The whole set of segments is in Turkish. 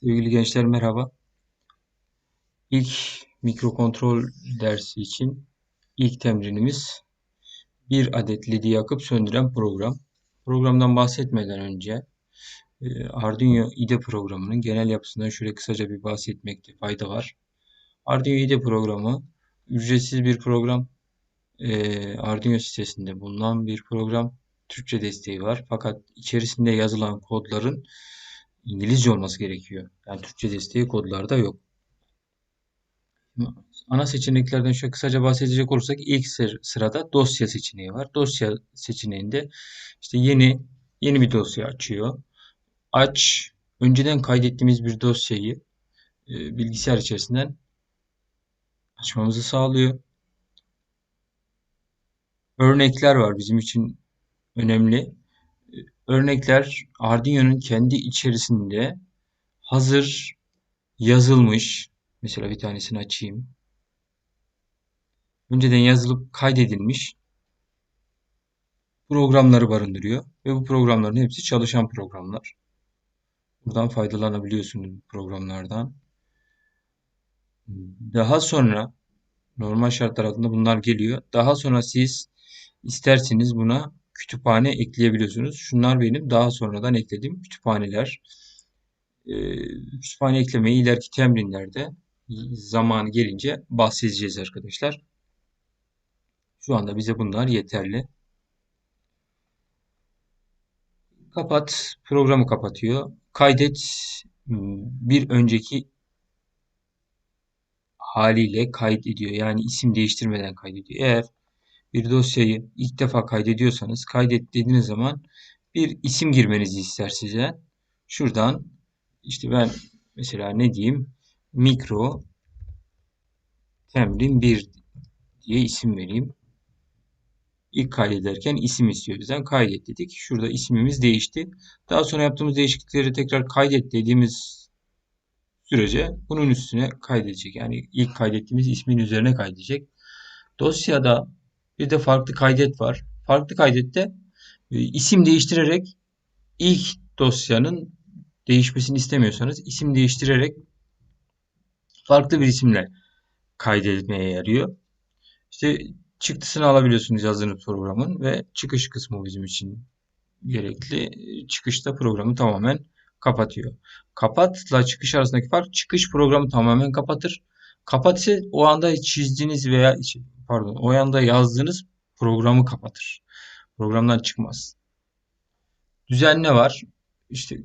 Sevgili gençler merhaba. İlk mikrokontrol dersi için ilk temrinimiz bir adet LED'i yakıp söndüren program. Programdan bahsetmeden önce e, Arduino IDE programının genel yapısından şöyle kısaca bir bahsetmekte fayda var. Arduino IDE programı ücretsiz bir program. E, Arduino sitesinde bulunan bir program. Türkçe desteği var. Fakat içerisinde yazılan kodların İngilizce olması gerekiyor. Yani Türkçe desteği kodlarda yok. Ana seçeneklerden şöyle kısaca bahsedecek olursak ilk sırada dosya seçeneği var. Dosya seçeneğinde işte yeni yeni bir dosya açıyor. Aç önceden kaydettiğimiz bir dosyayı e, bilgisayar içerisinden açmamızı sağlıyor. Örnekler var bizim için önemli. Örnekler Arduino'nun kendi içerisinde hazır yazılmış mesela bir tanesini açayım. Önceden yazılıp kaydedilmiş programları barındırıyor ve bu programların hepsi çalışan programlar. Buradan faydalanabiliyorsunuz programlardan. Daha sonra normal şartlar altında bunlar geliyor. Daha sonra siz isterseniz buna kütüphane ekleyebiliyorsunuz. Şunlar benim daha sonradan eklediğim kütüphaneler. Ee, kütüphane eklemeyi ileriki temrinlerde zamanı gelince bahsedeceğiz arkadaşlar. Şu anda bize bunlar yeterli. Kapat. Programı kapatıyor. Kaydet bir önceki haliyle kaydediyor. Yani isim değiştirmeden kaydediyor. Eğer bir dosyayı ilk defa kaydediyorsanız kaydet dediğiniz zaman bir isim girmenizi ister size. Şuradan işte ben mesela ne diyeyim mikro temrin 1 diye isim vereyim. İlk kaydederken isim istiyor bizden. Kaydet dedik. Şurada ismimiz değişti. Daha sonra yaptığımız değişiklikleri tekrar kaydet dediğimiz sürece bunun üstüne kaydedecek. Yani ilk kaydettiğimiz ismin üzerine kaydedecek. Dosyada bir de farklı kaydet var. Farklı kaydette e, isim değiştirerek ilk dosyanın değişmesini istemiyorsanız isim değiştirerek farklı bir isimle kaydetmeye yarıyor. İşte çıktısını alabiliyorsunuz yazdığınız programın ve çıkış kısmı bizim için gerekli. Çıkışta programı tamamen kapatıyor. Kapatla çıkış arasındaki fark çıkış programı tamamen kapatır. Kapat ise o anda çizdiğiniz veya pardon o anda yazdığınız programı kapatır. Programdan çıkmaz. Düzenle var. İşte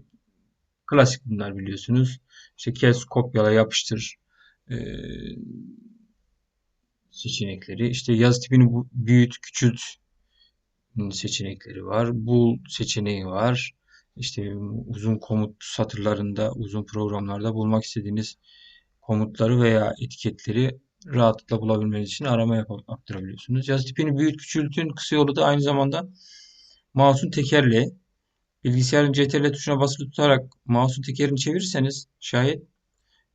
klasik bunlar biliyorsunuz. İşte kes, kopyala, yapıştır ee, seçenekleri. İşte yazı tipini büyüt, küçült seçenekleri var. Bul seçeneği var. İşte uzun komut satırlarında, uzun programlarda bulmak istediğiniz komutları veya etiketleri rahatlıkla bulabilmeniz için arama yapıp aktarabiliyorsunuz. Yazı tipini büyüt, küçültün kısa yolu da aynı zamanda mouse'un tekerle bilgisayarın CTRL tuşuna basılı tutarak mouse'un tekerini çevirirseniz şayet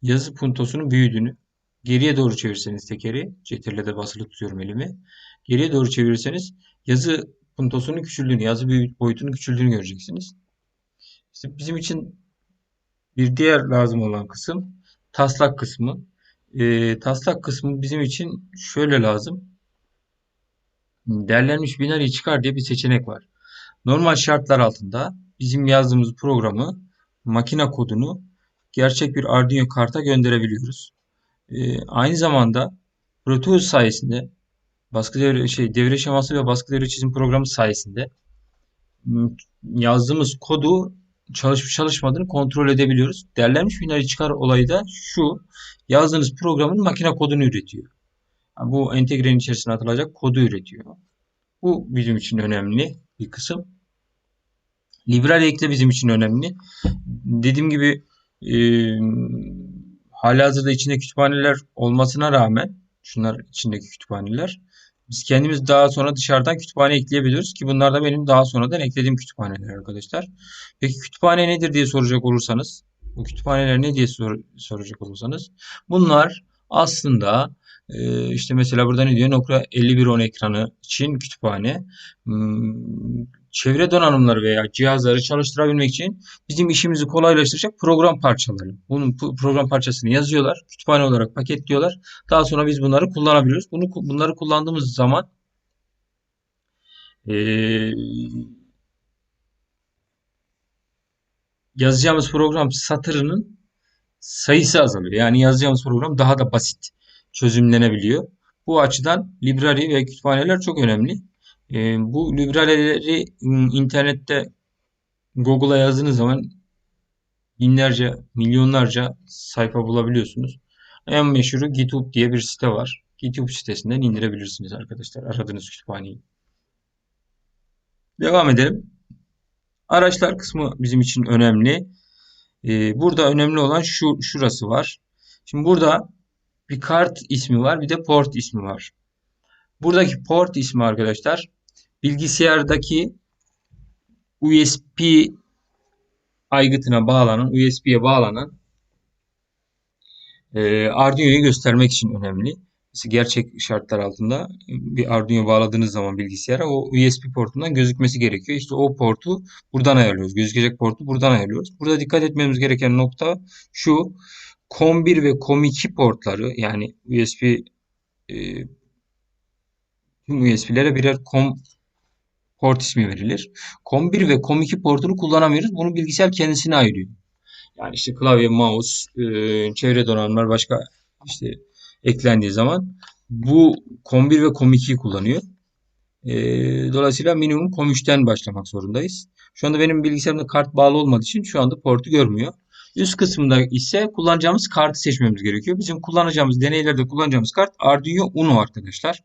yazı puntosunun büyüdüğünü geriye doğru çevirseniz tekeri CTRL'de basılı tutuyorum elimi. Geriye doğru çevirirseniz yazı puntosunun küçüldüğünü, yazı boyutunun küçüldüğünü göreceksiniz. İşte bizim için bir diğer lazım olan kısım taslak kısmı. E, taslak kısmı bizim için şöyle lazım. Derlenmiş binary çıkar diye bir seçenek var. Normal şartlar altında bizim yazdığımız programı makine kodunu gerçek bir Arduino karta gönderebiliyoruz. E, aynı zamanda Proteus sayesinde baskı devre şey devre şeması ve baskı devre çizim programı sayesinde yazdığımız kodu çalışıp çalışmadığını kontrol edebiliyoruz. Derlenmiş binary çıkar olayı da şu. Yazdığınız programın makine kodunu üretiyor. Yani bu entegrenin içerisine atılacak kodu üretiyor. Bu bizim için önemli bir kısım. Library ekle bizim için önemli. Dediğim gibi e, halihazırda içinde kütüphaneler olmasına rağmen şunlar içindeki kütüphaneler biz kendimiz daha sonra dışarıdan kütüphane ekleyebiliyoruz ki bunlar da benim daha sonradan eklediğim kütüphaneler arkadaşlar. Peki kütüphane nedir diye soracak olursanız, bu kütüphaneler ne diye sor, soracak olursanız, bunlar aslında e, işte mesela burada ne diyor? Nokta 5110 ekranı için kütüphane. Çevre donanımları veya cihazları çalıştırabilmek için bizim işimizi kolaylaştıracak program parçaları. Bunun program parçasını yazıyorlar, kütüphane olarak paketliyorlar. Daha sonra biz bunları kullanabiliyoruz. Bunu bunları kullandığımız zaman ee, yazacağımız program satırının sayısı azalıyor. Yani yazacağımız program daha da basit çözümlenebiliyor. Bu açıdan library ve kütüphaneler çok önemli. E, bu library'leri internette Google'a yazdığınız zaman binlerce, milyonlarca sayfa bulabiliyorsunuz. En meşhuru GitHub diye bir site var. GitHub sitesinden indirebilirsiniz arkadaşlar aradığınız kütüphaneyi. Devam edelim. Araçlar kısmı bizim için önemli. Ee, burada önemli olan şu şurası var. Şimdi burada bir kart ismi var, bir de port ismi var. Buradaki port ismi arkadaşlar bilgisayardaki USB aygıtına bağlanan, USB'ye bağlanan e, Arduino'yu göstermek için önemli. Mesela gerçek şartlar altında bir Arduino bağladığınız zaman bilgisayara o USB portundan gözükmesi gerekiyor. İşte o portu buradan ayarlıyoruz. Gözükecek portu buradan ayarlıyoruz. Burada dikkat etmemiz gereken nokta şu. COM1 ve COM2 portları yani USB e, tüm USB'lere birer COM port ismi verilir. COM1 ve COM2 portunu kullanamıyoruz. Bunu bilgisayar kendisine ayırıyor. Yani işte klavye, mouse, e, çevre donanımlar başka işte eklendiği zaman bu COM1 ve COM2'yi kullanıyor. E, dolayısıyla minimum COM3'ten başlamak zorundayız. Şu anda benim bilgisayarımda kart bağlı olmadığı için şu anda portu görmüyor. Üst kısmında ise kullanacağımız kartı seçmemiz gerekiyor. Bizim kullanacağımız deneylerde kullanacağımız kart Arduino Uno arkadaşlar.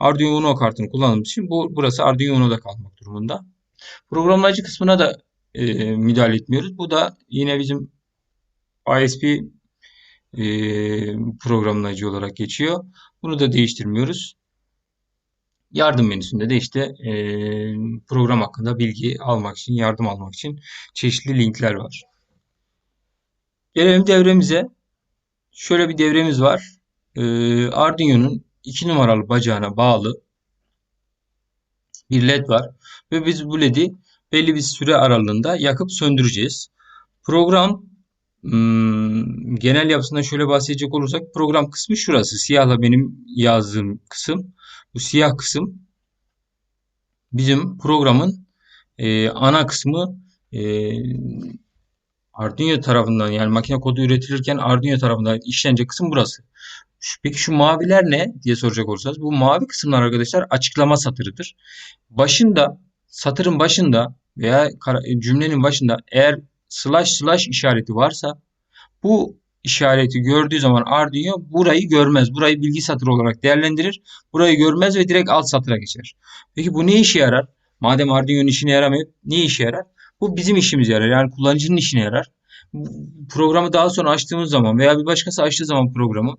Arduino Uno kartını kullandığımız için bu burası Arduino Uno'da kalmak durumunda. Programlayıcı kısmına da e, müdahale etmiyoruz. Bu da yine bizim ISP e, programlayıcı olarak geçiyor. Bunu da değiştirmiyoruz. Yardım menüsünde de işte e, program hakkında bilgi almak için, yardım almak için çeşitli linkler var. Gelelim devremize. Şöyle bir devremiz var. E, Arduino'nun 2 numaralı bacağına bağlı bir led var. Ve biz bu ledi belli bir süre aralığında yakıp söndüreceğiz. Program hmm, genel yapısından şöyle bahsedecek olursak program kısmı şurası. Siyahla benim yazdığım kısım. Bu siyah kısım bizim programın e, ana kısmı e, Arduino tarafından yani makine kodu üretilirken Arduino tarafından işlenecek kısım burası. Peki şu maviler ne diye soracak olursanız bu mavi kısımlar arkadaşlar açıklama satırıdır. Başında satırın başında veya cümlenin başında eğer slash slash işareti varsa bu işareti gördüğü zaman Arduino burayı görmez. Burayı bilgi satırı olarak değerlendirir. Burayı görmez ve direkt alt satıra geçer. Peki bu ne işe yarar? Madem Arduino'nun işine yaramıyor ne işe yarar? Bu bizim işimize yarar. Yani kullanıcının işine yarar. Programı daha sonra açtığımız zaman veya bir başkası açtığı zaman programı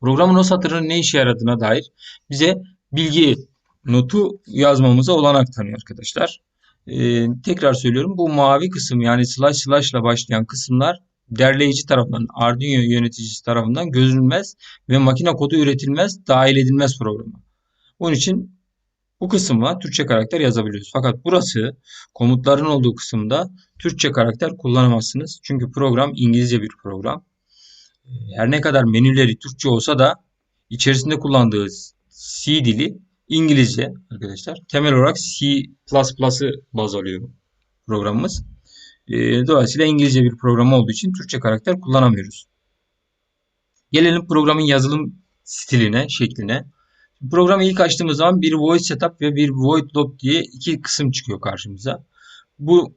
programın o satırın ne işe yaradığına dair bize bilgi notu yazmamıza olanak tanıyor arkadaşlar. Ee, tekrar söylüyorum bu mavi kısım yani slash slash ile başlayan kısımlar derleyici tarafından Arduino yöneticisi tarafından gözünmez ve makine kodu üretilmez, dahil edilmez programa. Onun için bu kısımla Türkçe karakter yazabiliyoruz. Fakat burası komutların olduğu kısımda Türkçe karakter kullanamazsınız. Çünkü program İngilizce bir program. Her ne kadar menüleri Türkçe olsa da içerisinde kullandığı C dili İngilizce arkadaşlar. Temel olarak C++'ı baz alıyor programımız. Dolayısıyla İngilizce bir program olduğu için Türkçe karakter kullanamıyoruz. Gelelim programın yazılım stiline, şekline. Programı ilk açtığımız zaman bir void setup ve bir void loop diye iki kısım çıkıyor karşımıza. Bu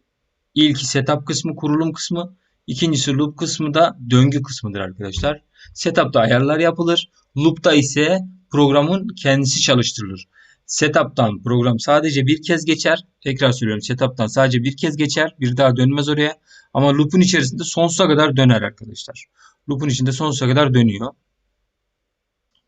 ilki setup kısmı, kurulum kısmı. İkincisi loop kısmı da döngü kısmıdır arkadaşlar. Setup'ta ayarlar yapılır. Loop'ta ise programın kendisi çalıştırılır. Setup'tan program sadece bir kez geçer. Tekrar söylüyorum setup'tan sadece bir kez geçer. Bir daha dönmez oraya. Ama loop'un içerisinde sonsuza kadar döner arkadaşlar. Loop'un içinde sonsuza kadar dönüyor.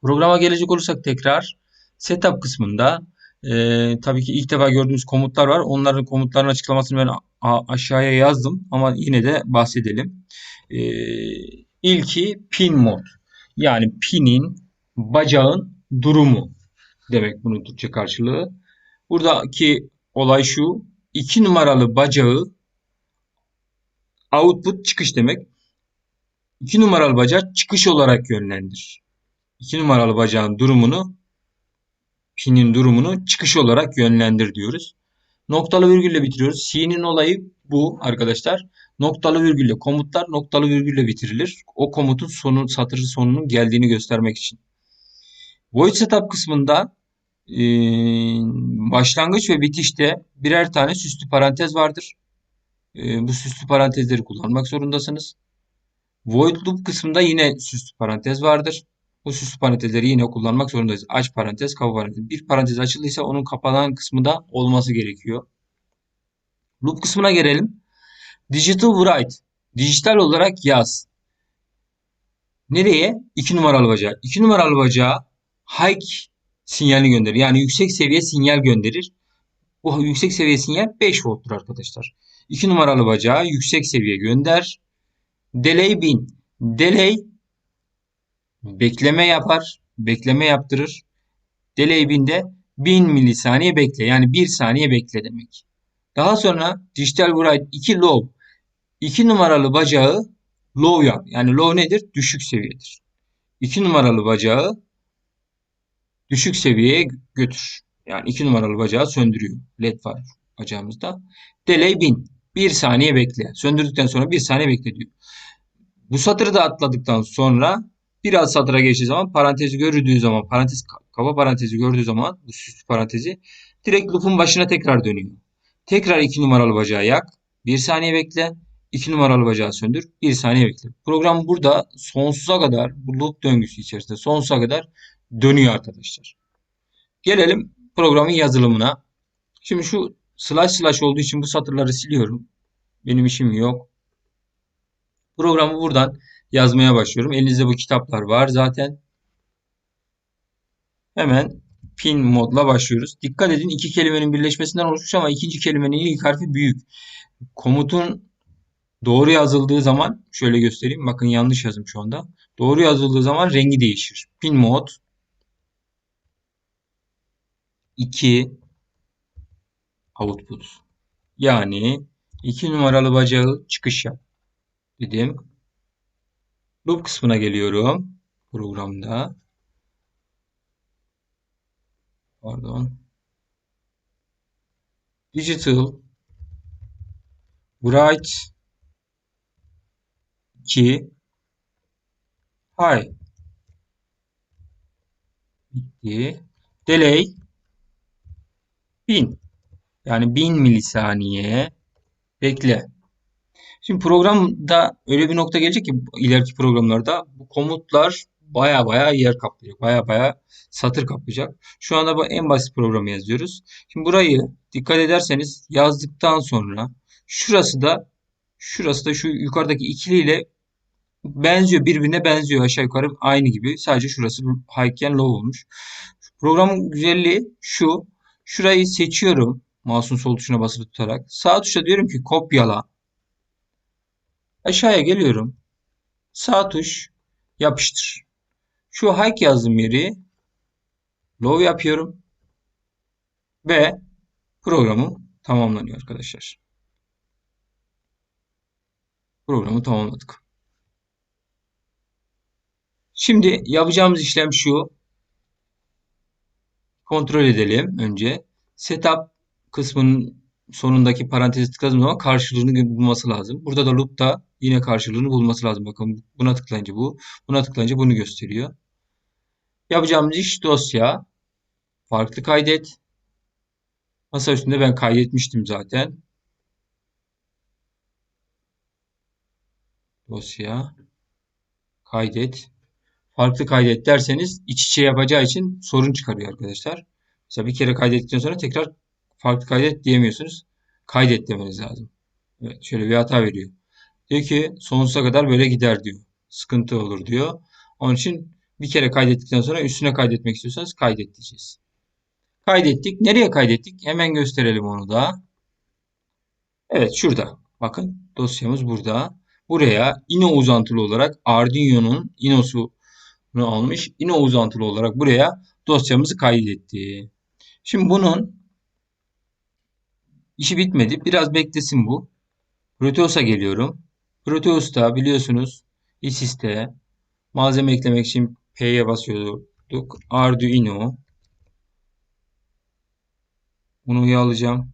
Programa gelecek olursak tekrar setup kısmında e, tabii ki ilk defa gördüğümüz komutlar var. Onların komutların açıklamasını ben aşağıya yazdım ama yine de bahsedelim. E, ilki pin mod. Yani pinin bacağın durumu demek bunun Türkçe karşılığı. Buradaki olay şu. 2 numaralı bacağı output çıkış demek. 2 numaralı bacağı çıkış olarak yönlendir. 2 numaralı bacağın durumunu pinin durumunu çıkış olarak yönlendir diyoruz. Noktalı virgülle bitiriyoruz. C'nin olayı bu arkadaşlar. Noktalı virgülle komutlar noktalı virgülle bitirilir. O komutun sonu satır sonunun geldiğini göstermek için. Void setup kısmında e, başlangıç ve bitişte birer tane süslü parantez vardır. E, bu süslü parantezleri kullanmak zorundasınız. Void loop kısmında yine süslü parantez vardır. Bu süslü parantezleri yine kullanmak zorundayız. Aç parantez, kapa parantez. Bir parantez açıldıysa onun kapanan kısmı da olması gerekiyor. Loop kısmına gelelim. Digital write. Dijital olarak yaz. Nereye? 2 numaralı bacağı. 2 numaralı bacağı high sinyalini gönderir. Yani yüksek seviye sinyal gönderir. Bu yüksek seviye sinyal 5 volttur arkadaşlar. 2 numaralı bacağı yüksek seviye gönder. Delay bin. Delay bekleme yapar. Bekleme yaptırır. Delay binde 1000 milisaniye bekle. Yani 1 saniye bekle demek. Daha sonra dijital write 2 low. 2 numaralı bacağı low yap. Yani low nedir? Düşük seviyedir. 2 numaralı bacağı düşük seviyeye götür. Yani 2 numaralı bacağı söndürüyor. LED var bacağımızda. Delay 1000. 1 saniye bekle. Söndürdükten sonra 1 saniye bekle diyor. Bu satırı da atladıktan sonra biraz satıra geçtiği zaman parantezi gördüğü zaman parantez kaba parantezi gördüğü zaman bu süslü parantezi direkt loop'un başına tekrar dönüyor. Tekrar 2 numaralı bacağı yak. 1 saniye bekle. 2 numaralı bacağı söndür. 1 saniye bekle. Program burada sonsuza kadar bu loop döngüsü içerisinde sonsuza kadar dönüyor arkadaşlar. Gelelim programın yazılımına. Şimdi şu slash slash olduğu için bu satırları siliyorum. Benim işim yok. Programı buradan yazmaya başlıyorum. Elinizde bu kitaplar var zaten. Hemen pin modla başlıyoruz. Dikkat edin iki kelimenin birleşmesinden oluşmuş ama ikinci kelimenin ilk harfi büyük. Komutun doğru yazıldığı zaman şöyle göstereyim. Bakın yanlış yazım şu anda. Doğru yazıldığı zaman rengi değişir. Pin mod 2 output. Yani 2 numaralı bacağı çıkış yap dedim. Loop kısmına geliyorum programda. Pardon. Digital Bright 2 High bitti. Delay 1000 yani 1000 milisaniye bekle. Şimdi programda öyle bir nokta gelecek ki ileriki programlarda bu komutlar baya baya yer kaplayacak. Baya baya satır kaplayacak. Şu anda bu en basit programı yazıyoruz. Şimdi burayı dikkat ederseniz yazdıktan sonra şurası da şurası da şu yukarıdaki ikiliyle benziyor. Birbirine benziyor aşağı yukarı aynı gibi. Sadece şurası highken low olmuş. Programın güzelliği şu. Şurayı seçiyorum. Mouse'un sol tuşuna basılı tutarak. Sağ tuşa diyorum ki kopyala. Aşağıya geliyorum. Sağ tuş yapıştır. Şu hike yazdığım yeri low yapıyorum. Ve programım tamamlanıyor arkadaşlar. Programı tamamladık. Şimdi yapacağımız işlem şu. Kontrol edelim önce. Setup kısmının sonundaki parantezi tıkladığım zaman karşılığını bulması lazım. Burada da loop'ta yine karşılığını bulması lazım. Bakın buna tıklayınca bu, buna tıklayınca bunu gösteriyor. Yapacağımız iş dosya. Farklı kaydet. Masa üstünde ben kaydetmiştim zaten. Dosya. Kaydet. Farklı kaydet derseniz iç içe yapacağı için sorun çıkarıyor arkadaşlar. Mesela bir kere kaydettikten sonra tekrar farklı kaydet diyemiyorsunuz. Kaydet demeniz lazım. Evet şöyle bir hata veriyor. Diyor ki sonsuza kadar böyle gider diyor. Sıkıntı olur diyor. Onun için bir kere kaydettikten sonra üstüne kaydetmek istiyorsanız kaydet. Kaydettik. Nereye kaydettik? Hemen gösterelim onu da. Evet şurada. Bakın dosyamız burada. Buraya ino uzantılı olarak Arduino'nun ino'sunu almış. Ino uzantılı olarak buraya dosyamızı kaydetti. Şimdi bunun İşi bitmedi. Biraz beklesin bu. Proteus'a geliyorum. Proteus'ta biliyorsunuz ISIS'te malzeme eklemek için P'ye basıyorduk. Arduino. Bunu alacağım.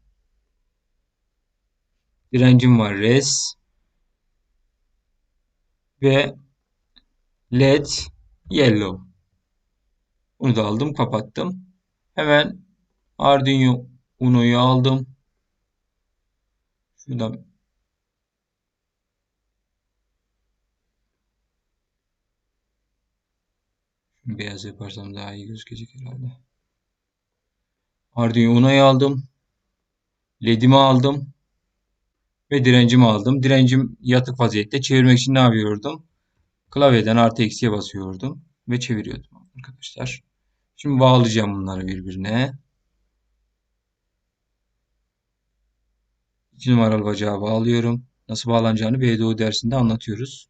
Direncim var res. Ve led yellow. Bunu da aldım kapattım. Hemen Arduino Uno'yu aldım. Şuradan beyaz yaparsam daha iyi gözükecek herhalde. Arduino Uno'yu aldım. LED'imi aldım. Ve direncimi aldım. Direncim yatık vaziyette. Çevirmek için ne yapıyordum? Klavyeden artı eksiye basıyordum. Ve çeviriyordum arkadaşlar. Şimdi bağlayacağım bunları birbirine. 2 numaralı bacağı bağlıyorum. Nasıl bağlanacağını BDO dersinde anlatıyoruz.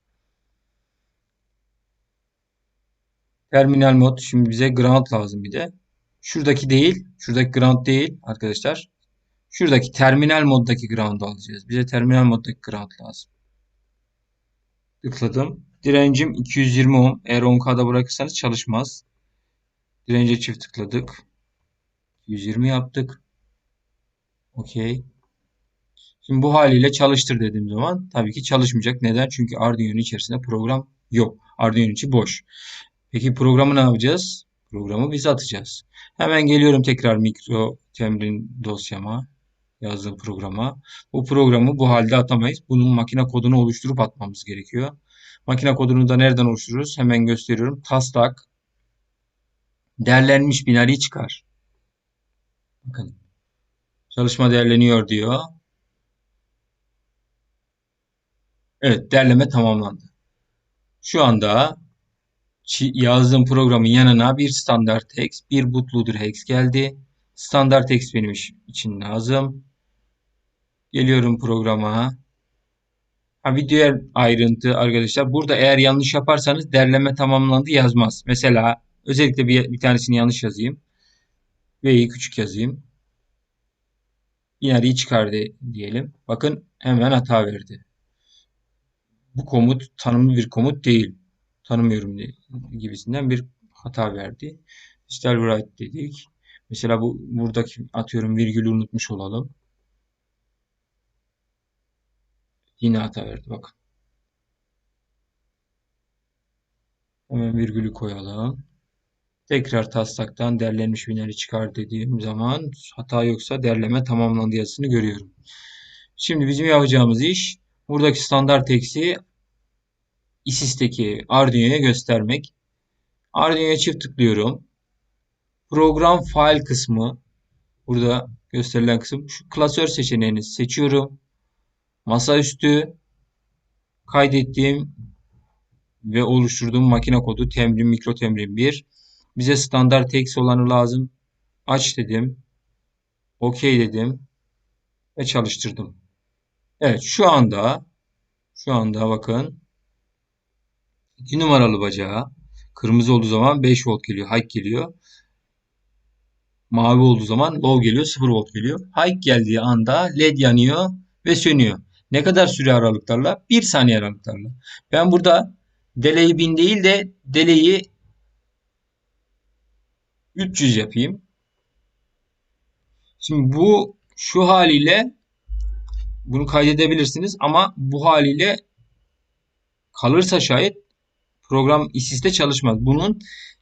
Terminal mod. Şimdi bize ground lazım bir de. Şuradaki değil. Şuradaki ground değil arkadaşlar. Şuradaki terminal moddaki ground'u alacağız. Bize terminal moddaki ground lazım. Tıkladım. Direncim 220 ohm. Eğer 10K'da bırakırsanız çalışmaz. Dirence çift tıkladık. 120 yaptık. Okey. Şimdi bu haliyle çalıştır dediğim zaman tabii ki çalışmayacak. Neden? Çünkü Arduino'nun içerisinde program yok. Arduino içi boş. Peki programı ne yapacağız? Programı biz atacağız. Hemen geliyorum tekrar mikro temrin dosyama. Yazdığım programa. Bu programı bu halde atamayız. Bunun makine kodunu oluşturup atmamız gerekiyor. Makine kodunu da nereden oluştururuz? Hemen gösteriyorum. Taslak değerlenmiş binari çıkar. Bakın. Çalışma değerleniyor diyor. Evet derleme tamamlandı. Şu anda yazdığım programın yanına bir standart text, bir bootloader hex geldi. Standart text benim için lazım. Geliyorum programa. Ha, bir diğer ayrıntı arkadaşlar. Burada eğer yanlış yaparsanız derleme tamamlandı yazmaz. Mesela özellikle bir, bir tanesini yanlış yazayım. V'yi küçük yazayım. Binariyi çıkardı diyelim. Bakın hemen hata verdi bu komut tanımlı bir komut değil. Tanımıyorum gibisinden bir hata verdi. Digital write dedik. Mesela bu buradaki atıyorum virgülü unutmuş olalım. Yine hata verdi bakın. Hemen virgülü koyalım. Tekrar taslaktan derlenmiş bineri çıkar dediğim zaman hata yoksa derleme tamamlandı yazısını görüyorum. Şimdi bizim yapacağımız iş buradaki standart eksiği ISIS'teki Arduino'ya göstermek. Arduino'ya çift tıklıyorum. Program file kısmı burada gösterilen kısım şu klasör seçeneğini seçiyorum. Masaüstü kaydettiğim ve oluşturduğum makine kodu temrin mikro temrin 1. Bize standart text olanı lazım. Aç dedim. OK dedim. Ve çalıştırdım. Evet şu anda şu anda bakın 2 numaralı bacağı kırmızı olduğu zaman 5 volt geliyor. High geliyor. Mavi olduğu zaman low geliyor. 0 volt geliyor. High geldiği anda led yanıyor ve sönüyor. Ne kadar süre aralıklarla? 1 saniye aralıklarla. Ben burada deleyi 1000 değil de deleyi 300 yapayım. Şimdi bu şu haliyle bunu kaydedebilirsiniz ama bu haliyle kalırsa şayet program ISIS'te çalışmaz. Bunun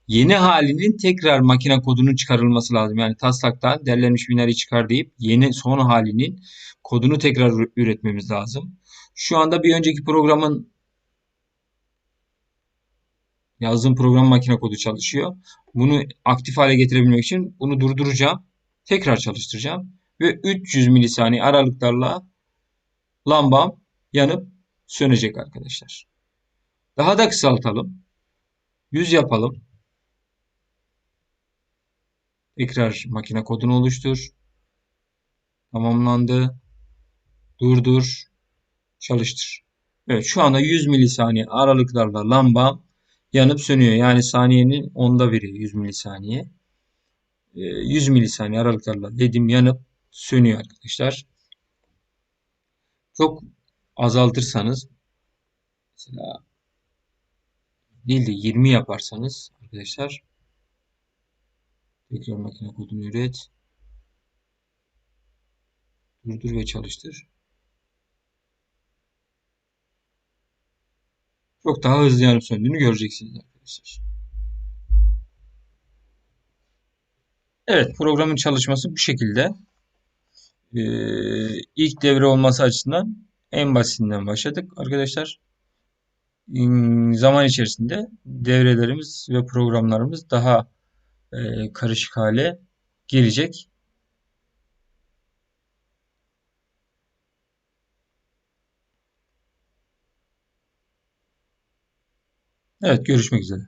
yeni halinin tekrar makine kodunun çıkarılması lazım. Yani taslaktan derlenmiş binari çıkar deyip yeni son halinin kodunu tekrar üretmemiz lazım. Şu anda bir önceki programın yazdığım program makine kodu çalışıyor. Bunu aktif hale getirebilmek için bunu durduracağım. Tekrar çalıştıracağım. Ve 300 milisaniye aralıklarla lambam yanıp sönecek arkadaşlar. Daha da kısaltalım. 100 yapalım. Tekrar makine kodunu oluştur. Tamamlandı. Durdur. Çalıştır. Evet şu anda 100 milisaniye aralıklarla lambam yanıp sönüyor. Yani saniyenin onda biri 100 milisaniye. 100 ee, milisaniye aralıklarla ledim yanıp sönüyor arkadaşlar. çok azaltırsanız mesela değil de 20 yaparsanız arkadaşlar tekrar makine kodunu üret durdur ve çalıştır. Çok daha hızlı yanıp söndüğünü göreceksiniz arkadaşlar. Evet programın çalışması bu şekilde. Ee, ilk devre olması açısından en basitinden başladık arkadaşlar. Hmm, zaman içerisinde devrelerimiz ve programlarımız daha e, karışık hale gelecek. Evet görüşmek üzere.